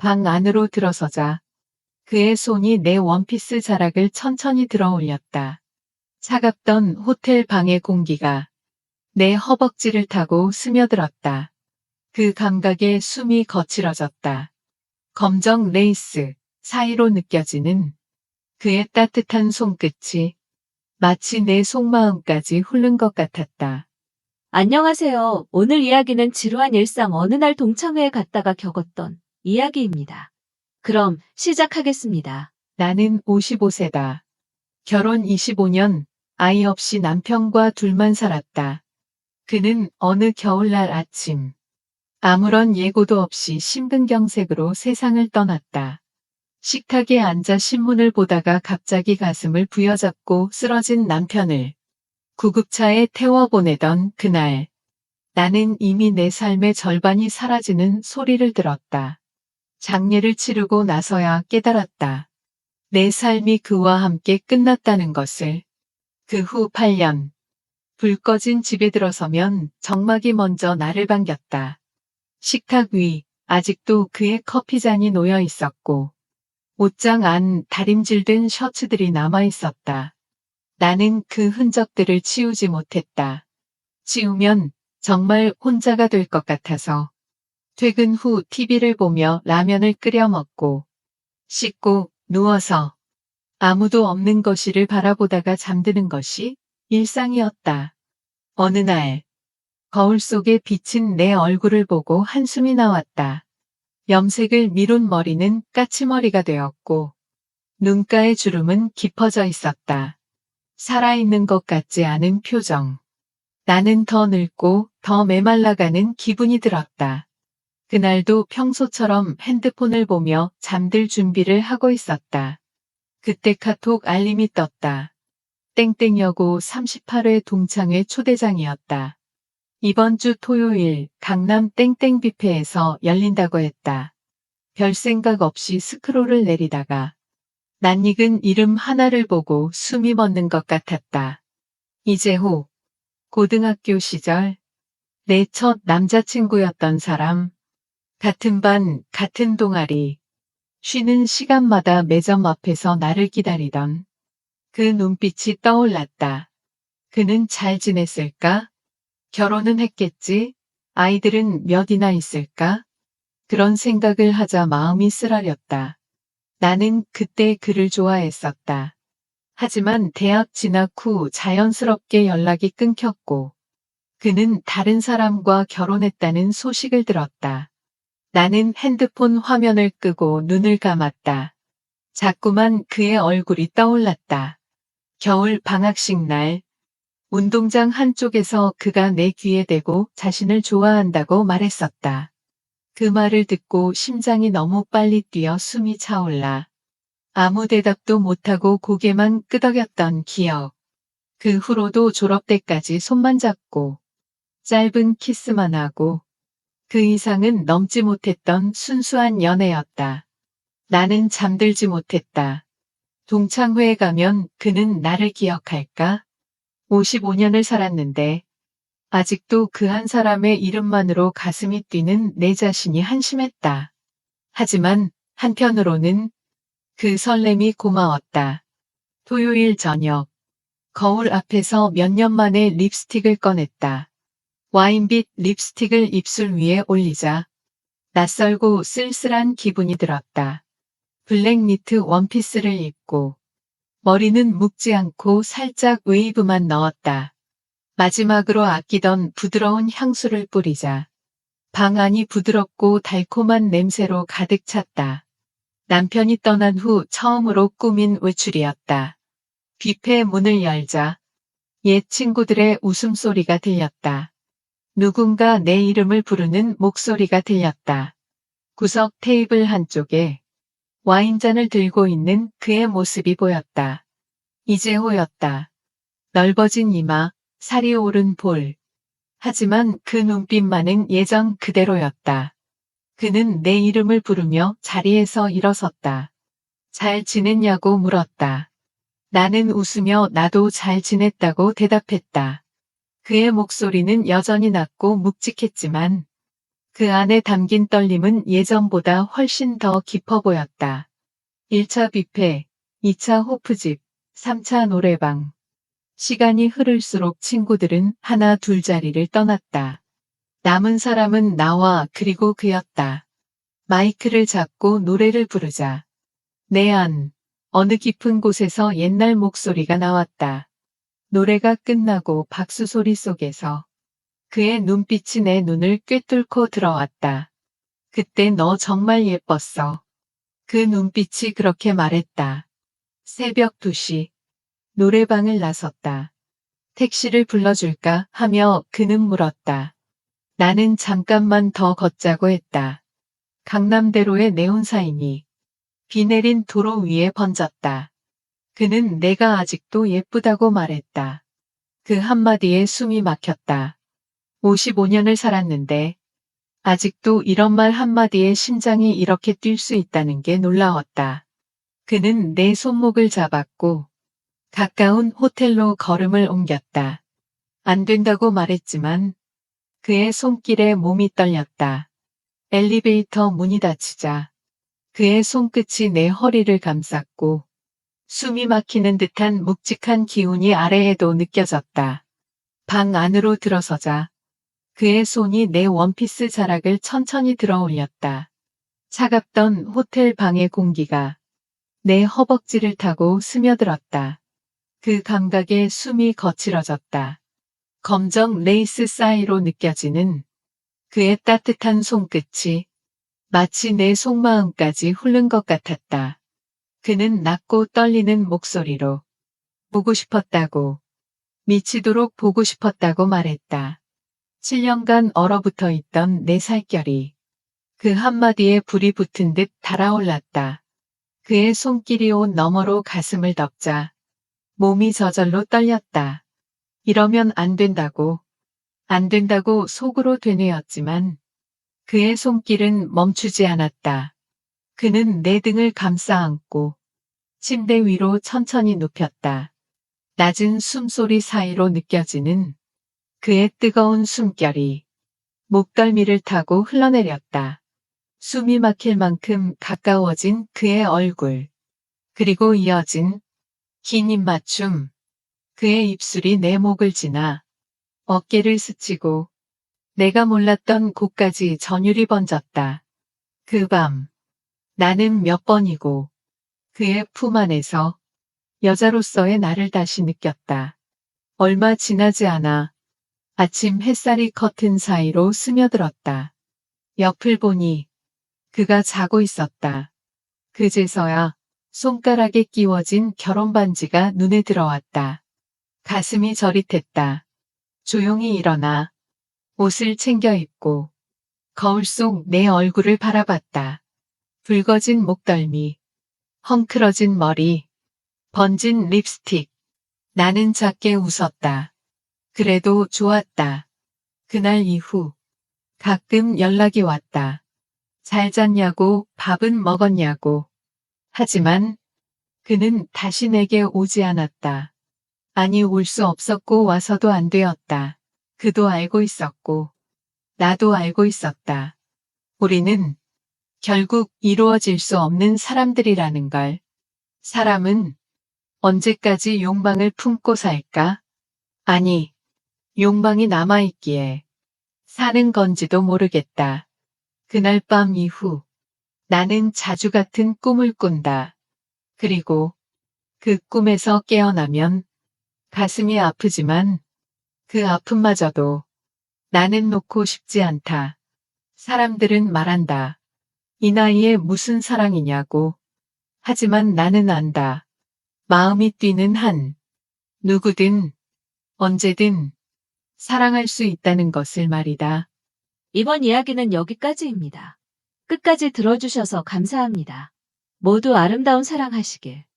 방 안으로 들어서자 그의 손이 내 원피스 자락을 천천히 들어 올렸다. 차갑던 호텔 방의 공기가 내 허벅지를 타고 스며들었다. 그 감각에 숨이 거칠어졌다. 검정 레이스 사이로 느껴지는 그의 따뜻한 손끝이 마치 내 속마음까지 훑는 것 같았다. 안녕하세요. 오늘 이야기는 지루한 일상 어느 날 동창회에 갔다가 겪었던 이야기입니다. 그럼 시작하겠습니다. 나는 55세다. 결혼 25년, 아이 없이 남편과 둘만 살았다. 그는 어느 겨울날 아침, 아무런 예고도 없이 심근경색으로 세상을 떠났다. 식탁에 앉아 신문을 보다가 갑자기 가슴을 부여잡고 쓰러진 남편을 구급차에 태워 보내던 그날, 나는 이미 내 삶의 절반이 사라지는 소리를 들었다. 장례를 치르고 나서야 깨달았다. 내 삶이 그와 함께 끝났다는 것을. 그 후 8년. 불 꺼진 집에 들어서면 정막이 먼저 나를 반겼다. 식탁 위 아직도 그의 커피잔이 놓여 있었고 옷장 안 다림질된 셔츠들이 남아 있었다. 나는 그 흔적들을 치우지 못했다. 치우면 정말 혼자가 될 것 같아서 퇴근 후 TV를 보며 라면을 끓여 먹고 씻고 누워서 아무도 없는 거실을 바라보다가 잠드는 것이 일상이었다. 어느 날 거울 속에 비친 내 얼굴을 보고 한숨이 나왔다. 염색을 미룬 머리는 까치머리가 되었고 눈가의 주름은 깊어져 있었다. 살아있는 것 같지 않은 표정. 나는 더 늙고 더 메말라가는 기분이 들었다. 그날도 평소처럼 핸드폰을 보며 잠들 준비를 하고 있었다. 그때 카톡 알림이 떴다. 땡땡여고 38회 동창회 초대장이었다. 이번 주 토요일 강남 땡땡 뷔페에서 열린다고 했다. 별 생각 없이 스크롤을 내리다가 낯익은 이름 하나를 보고 숨이 멎는 것 같았다. 이재호. 고등학교 시절 내 첫 남자친구였던 사람. 같은 반, 같은 동아리. 쉬는 시간마다 매점 앞에서 나를 기다리던 그 눈빛이 떠올랐다. 그는 잘 지냈을까? 결혼은 했겠지? 아이들은 몇이나 있을까? 그런 생각을 하자 마음이 쓰라렸다. 나는 그때 그를 좋아했었다. 하지만 대학 진학 후 자연스럽게 연락이 끊겼고 그는 다른 사람과 결혼했다는 소식을 들었다. 나는 핸드폰 화면을 끄고 눈을 감았다. 자꾸만 그의 얼굴이 떠올랐다. 겨울 방학식 날 운동장 한쪽에서 그가 내 귀에 대고 자신을 좋아한다고 말했었다. 그 말을 듣고 심장이 너무 빨리 뛰어 숨이 차올라 아무 대답도 못하고 고개만 끄덕였던 기억. 그 후로도 졸업 때까지 손만 잡고 짧은 키스만 하고 그 이상은 넘지 못했던 순수한 연애였다. 나는 잠들지 못했다. 동창회에 가면 그는 나를 기억할까? 55년을 살았는데 아직도 그 한 사람의 이름만으로 가슴이 뛰는 내 자신이 한심했다. 하지만 한편으로는 그 설렘이 고마웠다. 토요일 저녁 거울 앞에서 몇 년 만에 립스틱을 꺼냈다. 와인빛 립스틱을 입술 위에 올리자 낯설고 쓸쓸한 기분이 들었다. 블랙 니트 원피스를 입고 머리는 묶지 않고 살짝 웨이브만 넣었다. 마지막으로 아끼던 부드러운 향수를 뿌리자 방 안이 부드럽고 달콤한 냄새로 가득 찼다. 남편이 떠난 후 처음으로 꾸민 외출이었다. 뷔페 문을 열자 옛 친구들의 웃음소리가 들렸다. 누군가 내 이름을 부르는 목소리가 들렸다. 구석 테이블 한쪽에 와인잔을 들고 있는 그의 모습이 보였다. 이재호였다. 넓어진 이마, 살이 오른 볼. 하지만 그 눈빛만은 예전 그대로였다. 그는 내 이름을 부르며 자리에서 일어섰다. 잘 지냈냐고 물었다. 나는 웃으며 나도 잘 지냈다고 대답했다. 그의 목소리는 여전히 낮고 묵직했지만 그 안에 담긴 떨림은 예전보다 훨씬 더 깊어 보였다. 1차 뷔페, 2차 호프집, 3차 노래방. 시간이 흐를수록 친구들은 하나 둘 자리를 떠났다. 남은 사람은 나와 그리고 그였다. 마이크를 잡고 노래를 부르자. 내 안, 어느 깊은 곳에서 옛날 목소리가 나왔다. 노래가 끝나고 박수 소리 속에서 그의 눈빛이 내 눈을 꿰뚫고 들어왔다. 그때 너 정말 예뻤어. 그 눈빛이 그렇게 말했다. 새벽 2시 노래방을 나섰다. 택시를 불러줄까 하며 그는 물었다. 나는 잠깐만 더 걷자고 했다. 강남대로의 네온사인이 비 내린 도로 위에 번졌다. 그는 내가 아직도 예쁘다고 말했다. 그 한마디에 숨이 막혔다. 55년을 살았는데 아직도 이런 말 한마디에 심장이 이렇게 뛸 수 있다는 게 놀라웠다. 그는 내 손목을 잡았고 가까운 호텔로 걸음을 옮겼다. 안 된다고 말했지만 그의 손길에 몸이 떨렸다. 엘리베이터 문이 닫히자 그의 손끝이 내 허리를 감쌌고 숨이 막히는 듯한 묵직한 기운이 아래에도 느껴졌다. 방 안으로 들어서자 그의 손이 내 원피스 자락을 천천히 들어 올렸다. 차갑던 호텔 방의 공기가 내 허벅지를 타고 스며들었다. 그 감각에 숨이 거칠어졌다. 검정 레이스 사이로 느껴지는 그의 따뜻한 손끝이 마치 내 속마음까지 훑는 것 같았다. 그는 낮고 떨리는 목소리로 보고 싶었다고, 미치도록 보고 싶었다고 말했다. 7년간 얼어붙어 있던 내 살결이 그 한마디에 불이 붙은 듯 달아올랐다. 그의 손길이 옷 너머로 가슴을 덮자 몸이 저절로 떨렸다. 이러면 안 된다고, 안 된다고 속으로 되뇌었지만 그의 손길은 멈추지 않았다. 그는 내 등을 감싸 안고 침대 위로 천천히 눕혔다. 낮은 숨소리 사이로 느껴지는 그의 뜨거운 숨결이 목덜미를 타고 흘러내렸다. 숨이 막힐 만큼 가까워진 그의 얼굴. 그리고 이어진 긴 입맞춤. 그의 입술이 내 목을 지나 어깨를 스치고 내가 몰랐던 곳까지 전율이 번졌다. 그 밤 나는 몇 번이고 그의 품 안에서 여자로서의 나를 다시 느꼈다. 얼마 지나지 않아 아침 햇살이 커튼 사이로 스며들었다. 옆을 보니 그가 자고 있었다. 그제서야 손가락에 끼워진 결혼 반지가 눈에 들어왔다. 가슴이 저릿했다. 조용히 일어나 옷을 챙겨 입고 거울 속 내 얼굴을 바라봤다. 붉어진 목덜미, 헝클어진 머리, 번진 립스틱. 나는 작게 웃었다. 그래도 좋았다. 그날 이후 가끔 연락이 왔다. 잘 잤냐고 밥은 먹었냐고. 하지만 그는 다시 내게 오지 않았다. 아니 올 수 없었고 와서도 안 되었다. 그도 알고 있었고 나도 알고 있었다. 우리는 결국 이루어질 수 없는 사람들이라는 걸. 사람은 언제까지 욕망을 품고 살까? 아니, 욕망이 남아있기에 사는 건지도 모르겠다. 그날 밤 이후 나는 자주 같은 꿈을 꾼다. 그리고 그 꿈에서 깨어나면 가슴이 아프지만 그 아픔마저도 나는 놓고 싶지 않다. 사람들은 말한다. 이 나이에 무슨 사랑이냐고. 하지만 나는 안다. 마음이 뛰는 한 누구든 언제든 사랑할 수 있다는 것을 말이다. 이번 이야기는 여기까지입니다. 끝까지 들어주셔서 감사합니다. 모두 아름다운 사랑하시길.